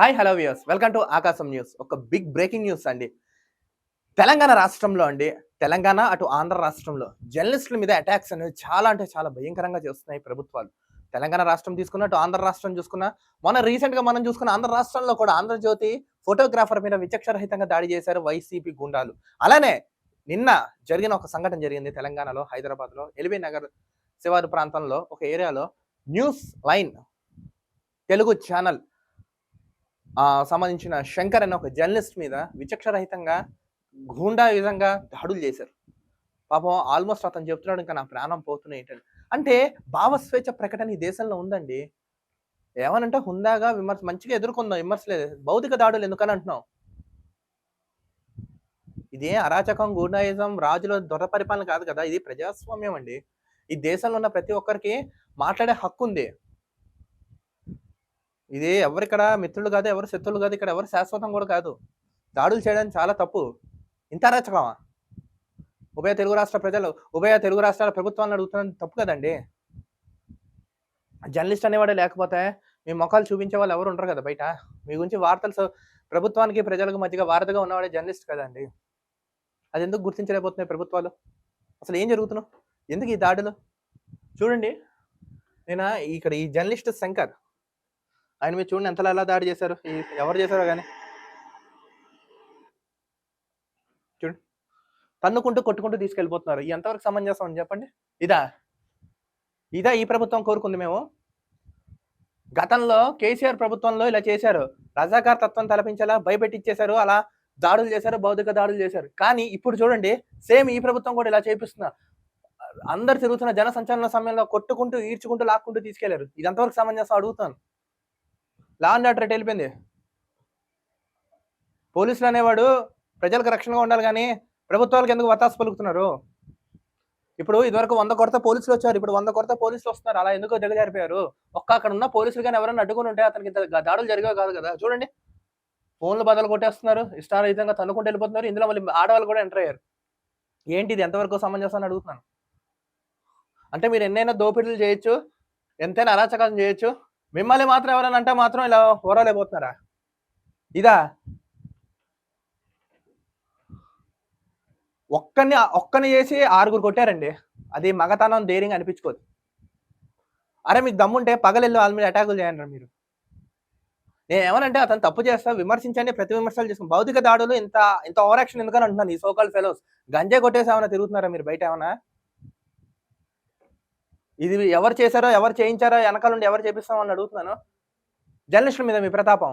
Hi hello views welcome to Aakasam news. ఒక big breaking news అండి. తెలంగాణ రాష్ట్రంలో అండి తెలంగాణ అటు ఆంధ్ర రాష్ట్రంలో జర్నలిస్టుల మీద అటాక్స్ అనేవి చాలా అంటే చాలా భయంకరంగా చేస్తున్నాయి ప్రభుత్వాలు. తెలంగాణ రాష్ట్రం తీసుకున్న అటు ఆంధ్ర రాష్ట్రం చూసుకున్న మన రీసెంట్గా మనం చూసుకున్న ఆంధ్ర రాష్ట్రంలో కూడా ఆంధ్రజ్యోతి ఫోటోగ్రాఫర్ మీద విచక్షరహితంగా దాడి చేశారు వైసీపీ గుండాలు. అలానే నిన్న జరిగిన ఒక సంఘటన జరిగింది తెలంగాణలో హైదరాబాద్లో. ఎల్బీ నగర్ శివారు ప్రాంతంలో ఒక ఏరియాలో న్యూస్ లైన్ తెలుగు ఛానల్ సంబంధించిన శంకర్ అనే ఒక జర్నలిస్ట్ మీద విచక్షరహితంగా గూండా విధంగా దాడులు చేశారు. పాపం ఆల్మోస్ట్ అతను చెప్తున్నాడు ఇంకా నా ప్రాణం పోతున్నాయి ఏంటని అంటే భావస్వేచ్ఛ ప్రకటన ఈ దేశంలో ఉందండి. ఏమనంటే హుందాగా విమర్శ మంచిగా ఎదుర్కొందాం విమర్శలేదు భౌతిక దాడులు ఎందుకని అంటున్నాం ఇదే అరాచకం గూండాయిజం రాజుల దొర పరిపాలన కాదు కదా ఇది ప్రజాస్వామ్యం అండి. ఈ దేశంలో ఉన్న ప్రతి ఒక్కరికి మాట్లాడే హక్కు ఉంది ఇది ఎవరిక్కడ మిత్రులు కాదు ఎవరు శత్రువులు కాదు ఇక్కడ ఎవరు శాశ్వతం కూడా కాదు. దాడులు చేయడం చాలా తప్పు. ఇంత అరాచకమా ఉభయ తెలుగు రాష్ట్ర ప్రజలు ఉభయ తెలుగు రాష్ట్రాల ప్రభుత్వాలను అడుగుతున్నది తప్పు కదండి. జర్నలిస్ట్ అనేవాడు లేకపోతే మీ మొఖాలు చూపించే వాళ్ళు ఎవరు ఉండరు కదా బయట. మీ గురించి వార్తలు ప్రభుత్వానికి ప్రజలకు మధ్యగా వారధిగా ఉన్నవాడే జర్నలిస్ట్ కదండి. అది ఎందుకు గుర్తించలేకపోతున్నాయి ప్రభుత్వాలు? అసలు ఏం జరుగుతున్నావు ఎందుకు ఈ దాడులు? చూడండి. నేను ఇక్కడ ఈ జర్నలిస్ట్ శంకర్ ఆయన మీరు చూడండి ఎంతలా ఎలా దాడి చేశారు. ఎవరు చేశారో కానీ చూడండి తన్నుకుంటూ కొట్టుకుంటూ తీసుకెళ్ళిపోతున్నారు. ఇది ఎంతవరకు సమంజసం అని చెప్పండి. ఇదా. ఇదా ఈ ప్రభుత్వం కోరుకుంది మేము. గతంలో కేసీఆర్ ప్రభుత్వంలో ఇలా చేశారు. రజాకార్ తత్వం తలపించేలా భయపెట్టిచ్చేశారు. అలా దాడులు చేశారు. భౌతిక దాడులు చేశారు. కానీ ఇప్పుడు చూడండి సేమ్ ఈ ప్రభుత్వం కూడా ఇలా చేపిస్తున్నారు అందరు తిరుగుతున్న జన సంచలన సమయంలో కొట్టుకుంటూ ఈడ్చుకుంటూ లాక్కుంటూ తీసుకెళ్ళారు. ఇది సమంజసం అడుగుతాను. లా అండ్ ఆర్డర్ వెళ్ళిపోయింది పోలీసులు అనేవాడు ప్రజలకు రక్షణగా ఉండాలి కానీ ప్రభుత్వాలకు ఎందుకు వతాసు పలుకుతున్నారు? ఇప్పుడు ఇదివరకు వంద కొరత పోలీసులు వచ్చారు. ఇప్పుడు వంద కొరత పోలీసులు వస్తున్నారు. అలా ఎందుకో దిగజారిపోయారు? ఒక్క అక్కడ ఉన్న పోలీసులు కానీ ఎవరైనా అడ్డుకుని ఉంటే అతనికి ఇంత దాడులు జరిగేవి కాదు కదా. చూడండి. ఫోన్లు బదులు కొట్టేస్తున్నారు. ఇష్టారహితంగా తన్నుకుంటూ వెళ్ళిపోతున్నారు. ఇందులో మళ్ళీ ఆడవాళ్ళు కూడా ఎంటర్ అయ్యారు. ఏంటి ఇది? ఎంతవరకు సమంజసం అని అడుగుతున్నాను. అంటే మీరు ఎన్నైనా దోపిడీలు చేయొచ్చు. ఎంతైనా అరాచకాలు చేయొచ్చు. మిమ్మల్ని మాత్రం ఎవరైనా అంటే మాత్రం ఇలా ఓరలేకపోతున్నారా? ఇదా? ఒక్కని ఒక్కని చేసి ఆరుగురు కొట్టారండి. అది మగతనం ధైర్యంగా అనిపించుకోదు. అరే మీకు దమ్ముంటే పగలెళ్ళి వాళ్ళ మీద అటాకులు చేయండి మీరు. నేను ఏమనంటే అతను తప్పు చేస్తా విమర్శించండి ప్రతి విమర్శలు చేసుకుని భౌతిక దాడులు ఇంత ఇంత ఓవరాక్షన్ ఎందుకని అంటున్నాను ఈ సోకాల్ ఫెలోస్ గంజే కొట్టేసి ఏమైనా తిరుగుతున్నారా మీరు బయట ఏమైనా ఇది ఎవరు చేశారో ఎవరు చేయించారో వెనకాల నుండి ఎవరు చేపిస్తామో అని అడుగుతున్నాను. జర్నలిస్టుల మీద మీ ప్రతాపం?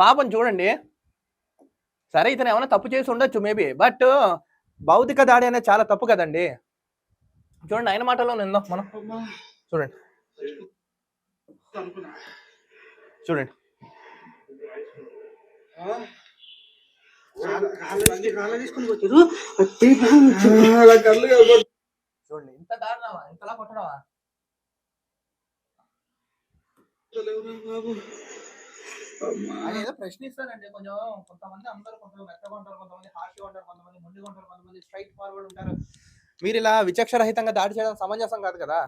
పాపం చూడండి. సరే ఇతను ఏమైనా తప్పు చేసి ఉండొచ్చు మేబీ బట్ భౌతిక దాడి అనేది చాలా తప్పు కదండి. చూడండి ఆయన మాటలో నిందాం మనం చూడండి. చూడండి. చూడండి ఇంత దారుణమా? ఇంతలా కొట్టడమా? ఆయన ఏదో ప్రశ్నిస్తారండి కొంచెం కొంతమంది అందరూ కొంచెం మెత్తగా ఉంటారు కొంతమంది హార్ష్గా ఉంటారు కొంతమంది ముందుగా ఉంటారు కొంతమంది స్ట్రైట్ ఫార్వర్డ్ ఉంటారు. మీరు ఇలా విచక్షరహితంగా దాడి చేయడం సమంజసం కాదు కదా?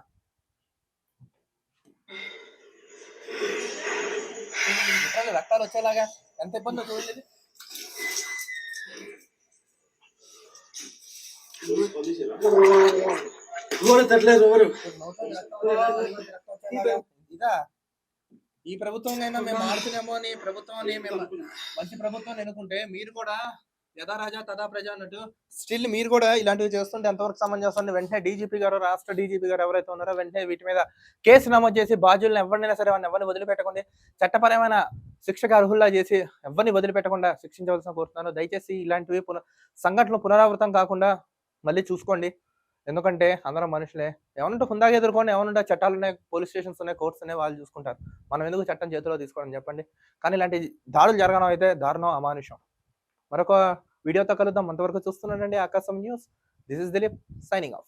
రక్తాలు వచ్చేలాగా ఎంత ఇబ్బందో ఇదా. ఈ ప్రభుత్వం మేము ఆడుతున్నామో అని ప్రభుత్వం మేము మంచి ప్రభుత్వం ఎన్నుకుంటే మీరు కూడా యథా రాజా తదా ప్రజ అన్నట్టు స్టిల్ మీరు కూడా ఇలాంటివి చేస్తుంటే ఎంతవరకు సమంజసం వెంటనే డీజీపీ గారు రాష్ట్ర డీజీపీ గారు ఎవరైతే ఉన్నారో వెంటనే వీటి మీద కేసు నమోదు చేసి బాధ్యులను ఎవరినైనా సరే వాళ్ళని ఎవరిని వదిలిపెట్టకుండా చట్టపరమైన శిక్షకు అర్హుల్లా చేసి ఎవరిని వదిలిపెట్టకుండా శిక్షించవలసిన కోరుతున్నాను. దయచేసి ఇలాంటివి పున సంఘటనలు పునరావృతం కాకుండా మళ్ళీ చూసుకోండి. ఎందుకంటే అందరం మనుషులే. ఏమన్నా హుందాగా ఎదుర్కొని ఏమన్నా చట్టాలు ఉన్నాయి పోలీస్ స్టేషన్స్ ఉన్నాయి కోర్ట్స్ ఉన్నాయి వాళ్ళు చూసుకుంటారు. మనం ఎందుకు చట్టం చేతిలో తీసుకోవడం చెప్పండి. కానీ ఇలాంటి దాడులు జరగడం అయితే దారుణం అమానుషం. మరొక వీడియోతో కలుద్దాం. అంతవరకు చూస్తున్నానండి Aakasam news. This is Dilip signing off.